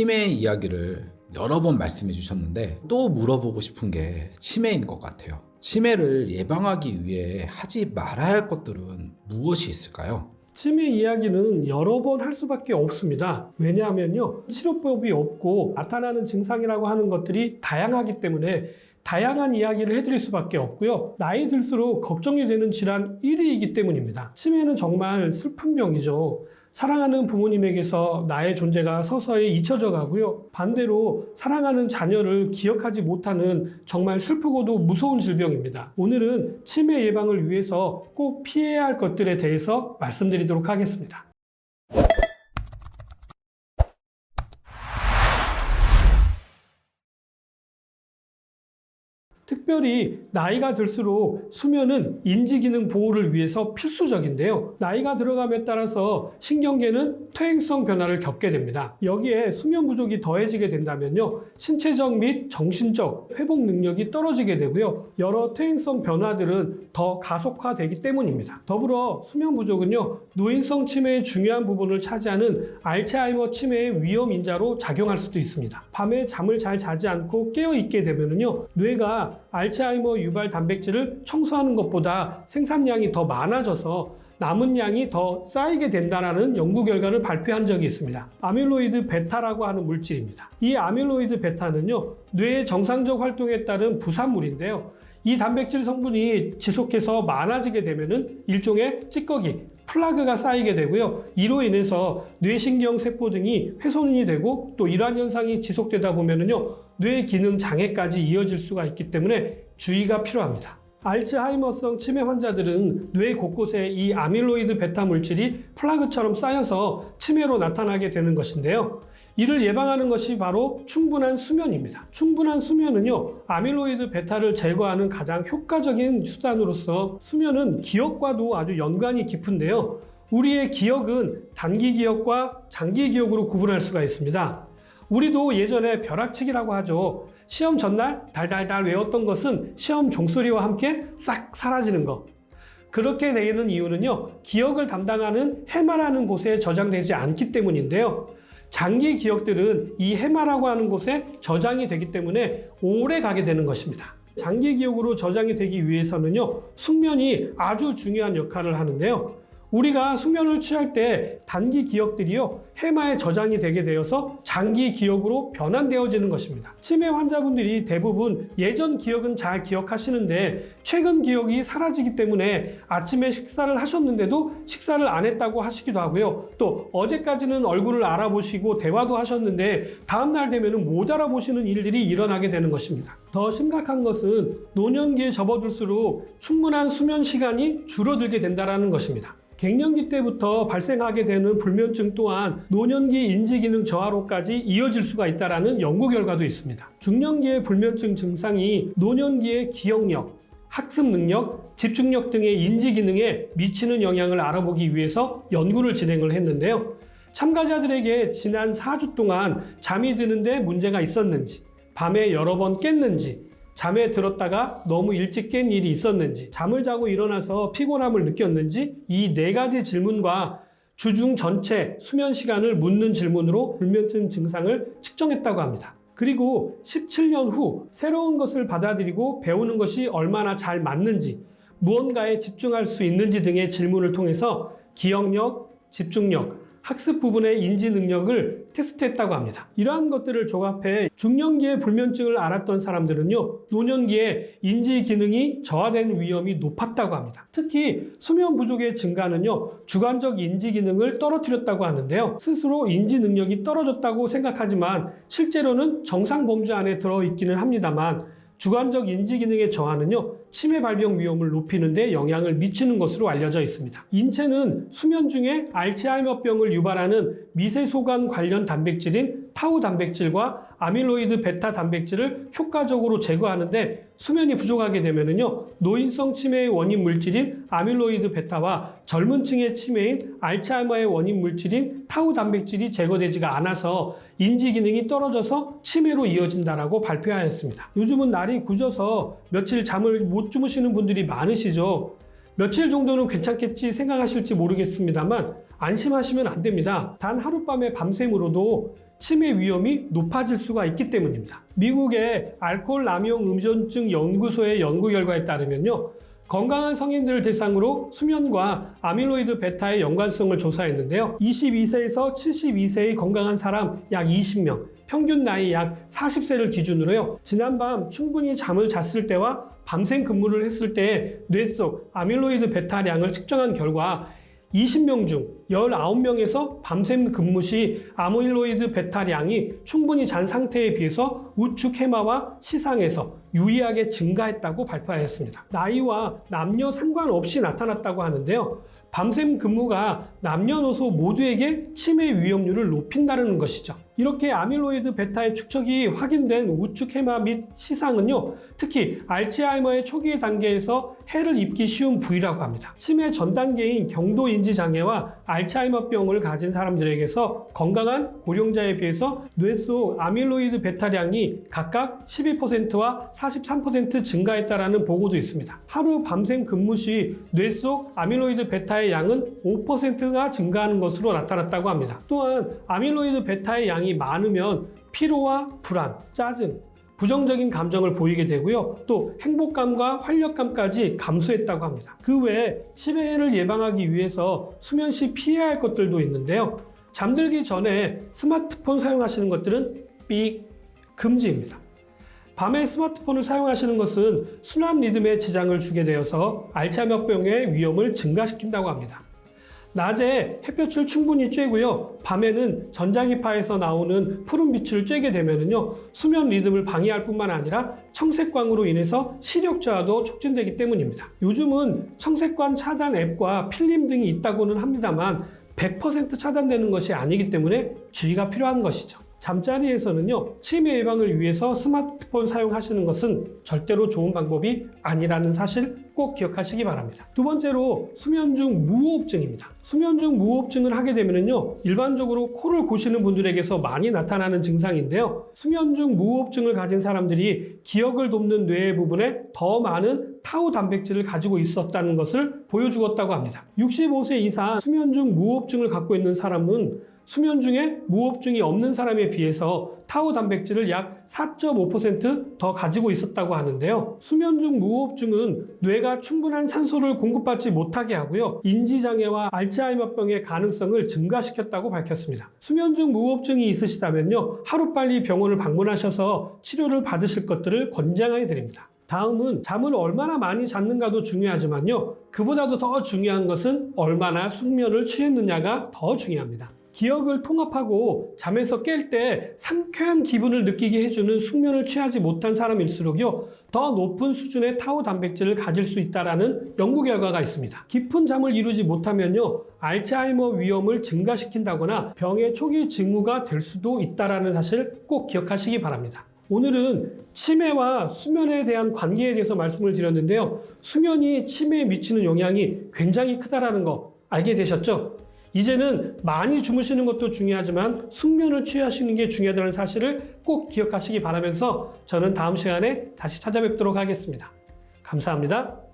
치매 이야기를 여러 번 말씀해 주셨는데 또 물어보고 싶은 게 치매인 것 같아요. 치매를 예방하기 위해 하지 말아야 할 것들은 무엇이 있을까요? 치매 이야기는 여러 번 할 수밖에 없습니다. 왜냐하면요. 치료법이 없고 나타나는 증상이라고 하는 것들이 다양하기 때문에 다양한 이야기를 해드릴 수밖에 없고요. 나이 들수록 걱정이 되는 질환 1위이기 때문입니다. 치매는 정말 슬픈 병이죠. 사랑하는 부모님에게서 나의 존재가 서서히 잊혀져 가고요. 반대로 사랑하는 자녀를 기억하지 못하는 정말 슬프고도 무서운 질병입니다. 오늘은 치매 예방을 위해서 꼭 피해야 할 것들에 대해서 말씀드리도록 하겠습니다. 특별히 나이가 들수록 수면은 인지기능 보호를 위해서 필수적인데요. 나이가 들어감에 따라서 신경계는 퇴행성 변화를 겪게 됩니다. 여기에 수면 부족이 더해지게 된다면요. 신체적 및 정신적 회복 능력이 떨어지게 되고요. 여러 퇴행성 변화들은 더 가속화되기 때문입니다. 더불어 수면 부족은요. 노인성 치매의 중요한 부분을 차지하는 알츠하이머 치매의 위험 인자로 작용할 수도 있습니다. 밤에 잠을 잘 자지 않고 깨어 있게 되면은요. 뇌가 알츠하이머 유발 단백질을 청소하는 것보다 생산량이 더 많아져서 남은 양이 더 쌓이게 된다는 연구 결과를 발표한 적이 있습니다. 아밀로이드 베타라고 하는 물질입니다. 이 아밀로이드 베타는요, 뇌의 정상적 활동에 따른 부산물인데요. 이 단백질 성분이 지속해서 많아지게 되면은 일종의 찌꺼기, 플라그가 쌓이게 되고요. 이로 인해서 뇌신경 세포 등이 훼손이 되고 또 이러한 현상이 지속되다 보면은요. 뇌 기능 장애까지 이어질 수가 있기 때문에 주의가 필요합니다. 알츠하이머성 치매 환자들은 뇌 곳곳에 이 아밀로이드 베타 물질이 플라그처럼 쌓여서 치매로 나타나게 되는 것인데요. 이를 예방하는 것이 바로 충분한 수면입니다. 충분한 수면은요, 아밀로이드 베타를 제거하는 가장 효과적인 수단으로서 수면은 기억과도 아주 연관이 깊은데요. 우리의 기억은 단기 기억과 장기 기억으로 구분할 수가 있습니다. 우리도 예전에 벼락치기라고 하죠. 시험 전날 달달달 외웠던 것은 시험 종소리와 함께 싹 사라지는 것. 그렇게 되는 이유는요, 기억을 담당하는 해마라는 곳에 저장되지 않기 때문인데요. 장기 기억들은 이 해마라고 하는 곳에 저장이 되기 때문에 오래 가게 되는 것입니다. 장기 기억으로 저장이 되기 위해서는요, 숙면이 아주 중요한 역할을 하는데요. 우리가 숙면을 취할 때 단기 기억들이요 해마에 저장이 되게 되어서 장기 기억으로 변환되어지는 것입니다. 치매 환자분들이 대부분 예전 기억은 잘 기억하시는데 최근 기억이 사라지기 때문에 아침에 식사를 하셨는데도 식사를 안 했다고 하시기도 하고요. 또 어제까지는 얼굴을 알아보시고 대화도 하셨는데 다음날 되면 못 알아보시는 일들이 일어나게 되는 것입니다. 더 심각한 것은 노년기에 접어들수록 충분한 수면 시간이 줄어들게 된다는 것입니다. 갱년기 때부터 발생하게 되는 불면증 또한 노년기 인지기능 저하로까지 이어질 수가 있다는 연구 결과도 있습니다. 중년기의 불면증 증상이 노년기의 기억력, 학습 능력, 집중력 등의 인지 기능에 미치는 영향을 알아보기 위해서 연구를 진행을 했는데요. 참가자들에게 지난 4주 동안 잠이 드는데 문제가 있었는지, 밤에 여러 번 깼는지, 잠에 들었다가 너무 일찍 깬 일이 있었는지, 잠을 자고 일어나서 피곤함을 느꼈는지 이 네 가지 질문과 주중 전체 수면 시간을 묻는 질문으로 불면증 증상을 측정했다고 합니다. 그리고 17년 후 새로운 것을 받아들이고 배우는 것이 얼마나 잘 맞는지, 무언가에 집중할 수 있는지 등의 질문을 통해서 기억력, 집중력, 학습 부분의 인지 능력을 테스트했다고 합니다. 이러한 것들을 조합해 중년기에 불면증을 앓았던 사람들은요, 노년기에 인지 기능이 저하된 위험이 높았다고 합니다. 특히 수면 부족의 증가는요, 주관적 인지 기능을 떨어뜨렸다고 하는데요. 스스로 인지 능력이 떨어졌다고 생각하지만 실제로는 정상 범주 안에 들어 있기는 합니다만 주관적 인지 기능의 저하는요, 치매 발병 위험을 높이는 데 영향을 미치는 것으로 알려져 있습니다. 인체는 수면 중에 알츠하이머병을 유발하는 미세소관 관련 단백질인 타우 단백질과 아밀로이드 베타 단백질을 효과적으로 제거하는데 수면이 부족하게 되면은요 노인성 치매의 원인 물질인 아밀로이드 베타와 젊은 층의 치매인 알츠하이머의 원인 물질인 타우 단백질이 제거되지가 않아서 인지 기능이 떨어져서 치매로 이어진다라고 발표하였습니다. 요즘은 날이 굳어서 며칠 잠을 못 주무시는 분들이 많으시죠. 며칠 정도는 괜찮겠지 생각하실지 모르겠습니다만 안심하시면 안 됩니다. 단 하룻밤의 밤샘으로도 치매 위험이 높아질 수가 있기 때문입니다. 미국의 알코올 남용 의존증 연구소의 연구 결과에 따르면요. 건강한 성인들을 대상으로 수면과 아밀로이드 베타의 연관성을 조사했는데요. 22세에서 72세의 건강한 사람 약 20명, 평균 나이 약 40세를 기준으로요. 지난밤 충분히 잠을 잤을 때와 밤샘 근무를 했을 때의 뇌 속 아밀로이드 베타량을 측정한 결과 20명 중 19명에서 밤샘 근무 시 아밀로이드 베타량이 충분히 잔 상태에 비해서 우측 해마와 시상에서 유의하게 증가했다고 발표하였습니다. 나이와 남녀 상관없이 나타났다고 하는데요. 밤샘 근무가 남녀노소 모두에게 치매 위험률을 높인다는 것이죠. 이렇게 아밀로이드 베타의 축적이 확인된 우측 해마 및 시상은요, 특히 알츠하이머의 초기 단계에서 해를 입기 쉬운 부위라고 합니다. 치매 전 단계인 경도 인지 장애와 알츠하이머병을 가진 사람들에게서 건강한 고령자에 비해서 뇌 속 아밀로이드 베타량이 각각 12%와 43% 증가했다라는 보고도 있습니다. 하루 밤샘 근무 시 뇌 속 아밀로이드 베타의 양은 5%가 증가하는 것으로 나타났다고 합니다. 또한 아밀로이드 베타의 양이 많으면 피로와 불안, 짜증, 부정적인 감정을 보이게 되고요. 또 행복감과 활력감까지 감소했다고 합니다. 그 외에 치매를 예방하기 위해서 수면 시 피해야 할 것들도 있는데요. 잠들기 전에 스마트폰 사용하시는 것들은 삑 금지입니다. 밤에 스마트폰을 사용하시는 것은 순환 리듬에 지장을 주게 되어서 알츠하이머병의 위험을 증가시킨다고 합니다. 낮에 햇볕을 충분히 쬐고요. 밤에는 전자기파에서 나오는 푸른 빛을 쬐게 되면은요. 수면 리듬을 방해할 뿐만 아니라 청색광으로 인해서 시력 저하도 촉진되기 때문입니다. 요즘은 청색광 차단 앱과 필름 등이 있다고는 합니다만 100% 차단되는 것이 아니기 때문에 주의가 필요한 것이죠. 잠자리에서는요, 치매 예방을 위해서 스마트폰 사용하시는 것은 절대로 좋은 방법이 아니라는 사실 꼭 기억하시기 바랍니다. 두 번째로 수면 중 무호흡증입니다. 수면 중 무호흡증을 하게 되면요, 일반적으로 코를 고시는 분들에게서 많이 나타나는 증상인데요. 수면 중 무호흡증을 가진 사람들이 기억을 돕는 뇌의 부분에 더 많은 타우 단백질을 가지고 있었다는 것을 보여주었다고 합니다. 65세 이상 수면 중 무호흡증을 갖고 있는 사람은 수면 중에 무호흡증이 없는 사람에 비해서 타우 단백질을 약 4.5%더 가지고 있었다고 하는데요. 수면 중 무호흡증은 뇌가 충분한 산소를 공급받지 못하게 하고요. 인지장애와 알츠하이머병의 가능성을 증가시켰다고 밝혔습니다. 수면 중 무호흡증이 있으시다면요. 하루빨리 병원을 방문하셔서 치료를 받으실 것들을 권장해 드립니다. 다음은 잠을 얼마나 많이 잤는가도 중요하지만요. 그보다도 더 중요한 것은 얼마나 숙면을 취했느냐가 더 중요합니다. 기억을 통합하고 잠에서 깰 때 상쾌한 기분을 느끼게 해주는 숙면을 취하지 못한 사람일수록요 더 높은 수준의 타우 단백질을 가질 수 있다라는 연구 결과가 있습니다. 깊은 잠을 이루지 못하면요 알츠하이머 위험을 증가시킨다거나 병의 초기 징후가 될 수도 있다라는 사실 꼭 기억하시기 바랍니다. 오늘은 치매와 수면에 대한 관계에 대해서 말씀을 드렸는데요. 수면이 치매에 미치는 영향이 굉장히 크다라는 거 알게 되셨죠? 이제는 많이 주무시는 것도 중요하지만 숙면을 취하시는 게 중요하다는 사실을 꼭 기억하시기 바라면서 저는 다음 시간에 다시 찾아뵙도록 하겠습니다. 감사합니다.